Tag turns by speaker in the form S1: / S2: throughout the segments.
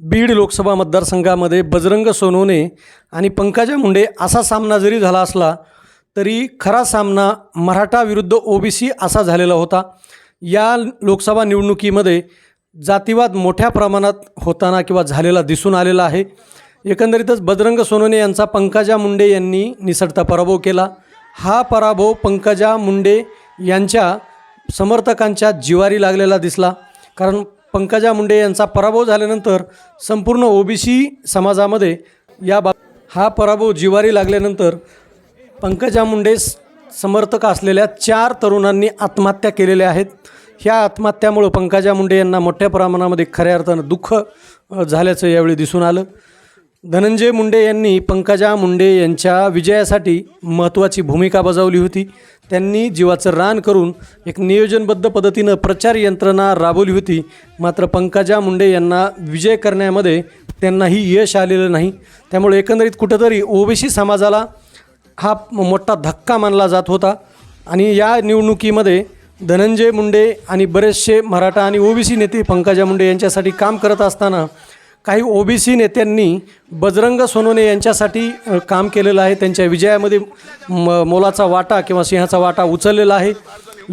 S1: बीड लोकसभा मतदारसंघामध्ये बजरंग सोनवणे आणि पंकजा मुंडे असा सामना जरी झाला असला तरी खरा सामना मराठा विरुद्ध ओबीसी असा झालेला होता. या लोकसभा निवडणुकीमध्ये जातीवाद मोठ्या प्रमाणात होताना किंवा झालेला दिसून आलेला आहे. एकंदरीतच बजरंग सोनवणे यांचा पंकजा मुंडे यांनी निसटता पराभव केला. हा पराभव पंकजा मुंडे यांच्या समर्थकांच्या जिवारी लागलेला दिसला. कारण पंकजा मुंडे यांचा पराभव झाल्यानंतर संपूर्ण ओबीसी समाजामध्ये या बाब हा पराभव जिवारी लागल्यानंतर पंकजा मुंडे समर्थक असलेल्या चार तरुणांनी आत्महत्या केलेल्या आहेत. ह्या आत्महत्यामुळं पंकजा मुंडे यांना मोठ्या प्रमाणामध्ये खऱ्या अर्थानं दुःख झाल्याचं यावेळी दिसून आलं. धनंजय मुंडे यांनी पंकजा मुंडे यांच्या विजयासाठी महत्त्वाची भूमिका बजावली होती. त्यांनी जीवाचं रान करून एक नियोजनबद्ध पद्धतीनं प्रचार यंत्रणा राबवली होती. मात्र पंकजा मुंडे यांना विजय करण्यामध्ये त्यांनाही यश आलेलं नाही. त्यामुळे एकंदरीत कुठंतरी ओबीसी समाजाला हा मोठा धक्का मानला जात होता. आणि या निवडणुकीमध्ये धनंजय मुंडे आणि बरेचसे मराठा आणि ओबीसी नेते पंकजा मुंडे यांच्यासाठी काम करत असताना काही ओबीसी नेत्यांनी बजरंग सोनोने यांच्यासाठी काम केलेलं आहे. त्यांच्या विजयामध्ये म मोलाचा वाटा किंवा सिंहाचा वाटा उचललेला आहे.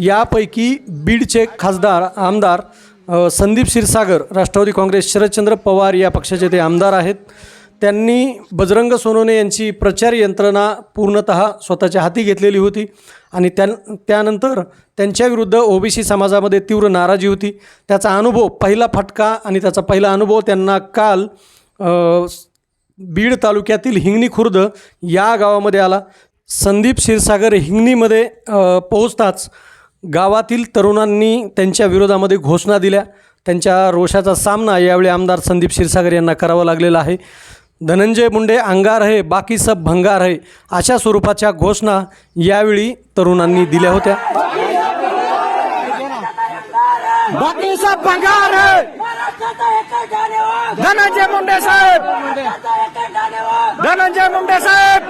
S1: यापैकी बीडचे खासदार आमदार संदीप क्षीरसागर राष्ट्रवादी काँग्रेस शरदचंद्र पवार या पक्षाचे ते आमदार आहेत. त्यांनी बजरंग सोनवणे यांची प्रचार यंत्रणा पूर्णत स्वतःच्या हाती घेतलेली होती आणि त्यान त्यानंतर त्यांच्याविरुद्ध ओबीसी समाजामध्ये तीव्र नाराजी होती. त्याचा अनुभव पहिला फटका आणि त्याचा पहिला अनुभव त्यांना काल बीड तालुक्यातील हिंगणी खुर्द या गावामध्ये आला. संदीप क्षीरसागर हिंगणीमध्ये पोहोचताच गावातील तरुणांनी त्यांच्या विरोधामध्ये घोषणा दिल्या. त्यांच्या रोषाचा सामना यावेळी आमदार संदीप क्षीरसागर यांना करावा लागलेला आहे. धनंजय मुंडे अंगार है बाकी सब भंगार है अशा स्वरूपाच्या घोषणा यावेळी तरुणांनी दिल्या होत्या.
S2: बाकी सब भंगार है धनंजय मुंडे साहेब. धनंजय मुंडे साहेब.